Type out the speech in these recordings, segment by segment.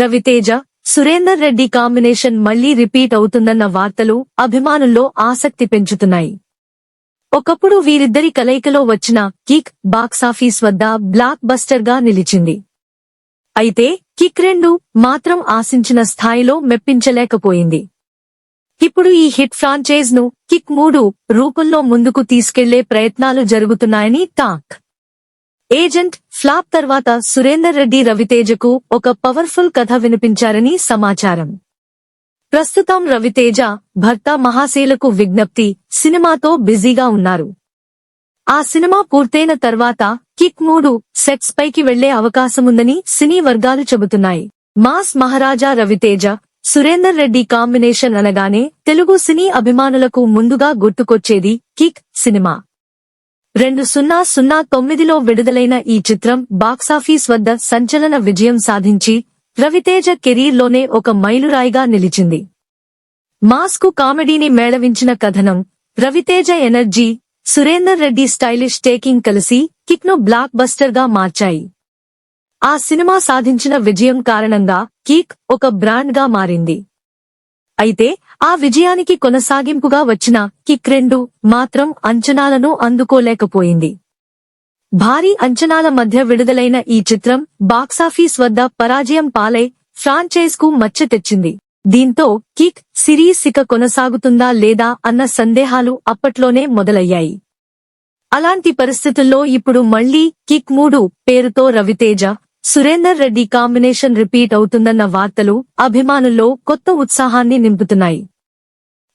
Raviteja Surender Reddy combination మళ్ళీ repeat అవుతుందన్న వార్తలు అభిమానుల్లో ఆసక్తి పెంచుతున్నాయి. ఒకప్పుడు వీరిద్దరి కలయికలో వచ్చిన కిక్ బాక్సాఫీస్ వద్ద బ్లాక్ బస్టర్గా నిలిచింది. అయితే కిక్ రెండు మాత్రం ఆశించిన స్థాయిలో మెప్పించలేకపోయింది. ఇప్పుడు ఈ హిట్ ఫ్రాంచైజ్ను కిక్ మూడు రూపంలో ముందుకు తీసుకెళ్ళే ప్రయత్నాలు జరుగుతున్నాయని టాక్. ఏజెంట్ ఫ్లాప్ తర్వాత సురేందర్ రెడ్డి రవితేజకు ఒక పవర్ఫుల్ కథ వినిపించారని సమాచారం. ప్రస్తుతం రవితేజ భర్త మహాశీలకు విజ్ఞప్తి సినిమాతో బిజీగా ఉన్నారు. ఆ సినిమా పూర్తయిన తర్వాత కిక్ మూడు సెట్స్ పైకి వెళ్ళే అవకాశముందని సినీ వర్గాలు చెబుతున్నాయి. మాస్ మహారాజా రవితేజ సురేందర్ రెడ్డి కాంబినేషన్ అనగానే తెలుగు సినీ అభిమానులకు ముందుగా గుర్తుకొచ్చేది కిక్ సినిమా. రెండు సున్నా సున్నా తొమ్మిదిలో విడుదలైన ఈ చిత్రం బాక్సాఫీస్ వద్ద సంచలన విజయం సాధించి రవితేజ కెరీర్లోనే ఒక మైలురాయిగా నిలిచింది. మాస్కు కామెడీని మేళవించిన కథనం Raviteja energy Surender Reddy stylish taking కలిసి కిక్ను బ్లాక్ బస్టర్గా మార్చాయి. ఆ సినిమా సాధించిన విజయం కారణంగా కీక్ ఒక బ్రాండ్గా మారింది. అయితే ఆ విజయానికి కొనసాగింపుగా వచ్చిన కిక్ రెండు మాత్రం అంచనాలను అందుకోలేకపోయింది. భారీ అంచనాల మధ్య విడుదలైన ఈ చిత్రం బాక్సాఫీస్ వద్ద పరాజయం పాలై ఫ్రాంచైజ్కు మచ్చ తెచ్చింది. దీంతో కిక్ సిరీస్ ఇక కొనసాగుతుందా లేదా అన్న సందేహాలు అప్పట్లోనే మొదలయ్యాయి. అలాంటి పరిస్థితుల్లో ఇప్పుడు మళ్ళీ కిక్ మూడు పేరుతో రవితేజ సురేందర్ రెడ్డి కాంబినేషన్ రిపీట్ అవుతుందన్న వార్తలు అభిమానుల్లో కొత్త ఉత్సాహాన్ని నింపుతున్నాయి.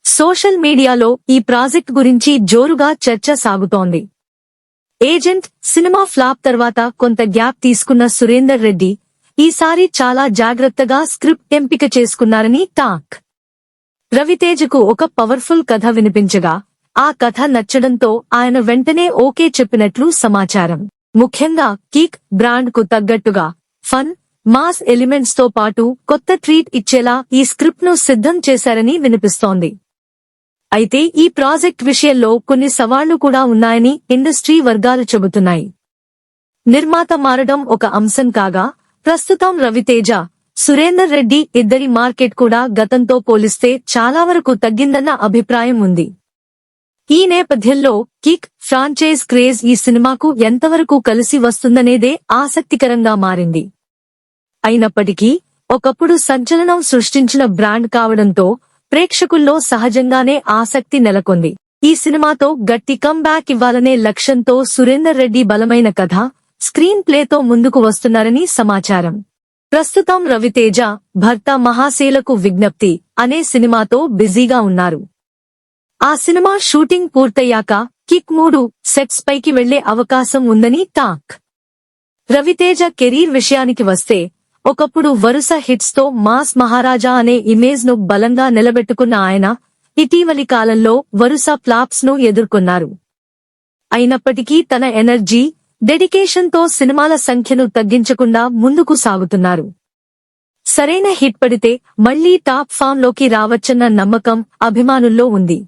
సోషల్ మీడియాలో ఈ ప్రాజెక్ట్ గురించి జోరుగా చర్చ సాగుతోంది. ఏజెంట్ సినిమా ఫ్లాప్ తర్వాత కొంత గ్యాప్ తీసుకున్న సురేందర్ రెడ్డి ఈసారి చాలా జాగ్రత్తగా స్క్రిప్ట్ ఎంపిక చేసుకున్నారని టాక్. రవితేజకు ఒక పవర్ఫుల్ కథ వినిపించగా ఆ కథ నచ్చడంతో ఆయన వెంటనే ఓకే చెప్పినట్లు సమాచారం. ముఖ్యంగా కీక్ బ్రాండ్కు తగ్గట్టుగా. ఫన్ మాస్ ఎలిమెంట్స్తో పాటు కొత్త ట్రీట్ ఇచ్చేలా ఈ స్క్రిప్ట్ను సిద్ధం చేశారని వినిపిస్తోంది. అయితే ఈ ప్రాజెక్ట్ విషయంలో కొన్ని సవాళ్ళు కూడా ఉన్నాయని ఇండస్ట్రీ వర్గాలు చెబుతున్నాయి. నిర్మాత మారడం ఒక అంశం కాగా ప్రస్తుతం రవితేజ సురేందర్ రెడ్డి ఇద్దరి మార్కెట్ కూడా గతంతో పోలిస్తే చాలా వరకు తగ్గిందన్న అభిప్రాయం ఉంది. ఈ నేపథ్యంలో కిక్ ఫ్రాంచైజ్ క్రేజ్ ఈ సినిమాకు ఎంతవరకు కలిసి వస్తుందనేదే ఆసక్తికరంగా మారింది. అయినప్పటికీ ఒకప్పుడు సంచలనం సృష్టించిన బ్రాండ్ కావడంతో ప్రేక్షకుల్లో సహజంగానే ఆసక్తి నెలకొంది. ఈ సినిమాతో గట్టి బ్యాక్ ఇవ్వాలనే లక్ష్యంతో సురేందర్ రెడ్డి బలమైన కథ స్క్రీన్ ప్లేతో ముందుకు వస్తున్నారని సమాచారం. ప్రస్తుతం రవితేజ భర్త మహాశీలకు విజ్ఞప్తి అనే సినిమాతో బిజీగా ఉన్నారు. ఆ సినిమా షూటింగ్ పూర్తయ్యాక కిక్ మూడు సెట్స్ పైకి వెళ్ళే అవకాశం ఉందని టాక్. రవితేజ కెరీర్ విషయానికి వస్తే ఒకప్పుడు వరుస హిట్స్తో మాస్ మహారాజా అనే ఇమేజ్ను బలంగా నిలబెట్టుకున్న ఆయన ఇటీవలి కాలంలో వరుస ఫ్లాప్స్ను ఎదుర్కొన్నారు. అయినప్పటికీ తన ఎనర్జీ డెడికేషన్తో సినిమాల సంఖ్యను తగ్గించకుండా ముందుకు సాగుతున్నారు. సరైన హిట్ పడితే మళ్ళీ టాప్ ఫామ్లోకి రావచ్చన్న నమ్మకం అభిమానుల్లో ఉంది.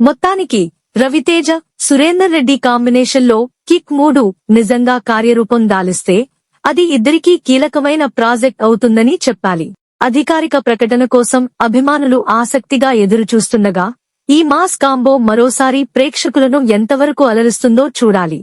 మొత్తానికి రవితేజ సురేందర్ రెడ్డి కాంబినేషన్లో కిక్ మూడు నిజంగా కార్యరూపం దాలిస్తే అది ఇద్దరికీ కీలకమైన ప్రాజెక్ట్ అవుతుందని చెప్పాలి. అధికారిక ప్రకటన కోసం అభిమానులు ఆసక్తిగా ఎదురుచూస్తుండగా ఈ మాస్ కాంబో మరోసారి ప్రేక్షకులను ఎంతవరకు అలరిస్తుందో చూడాలి.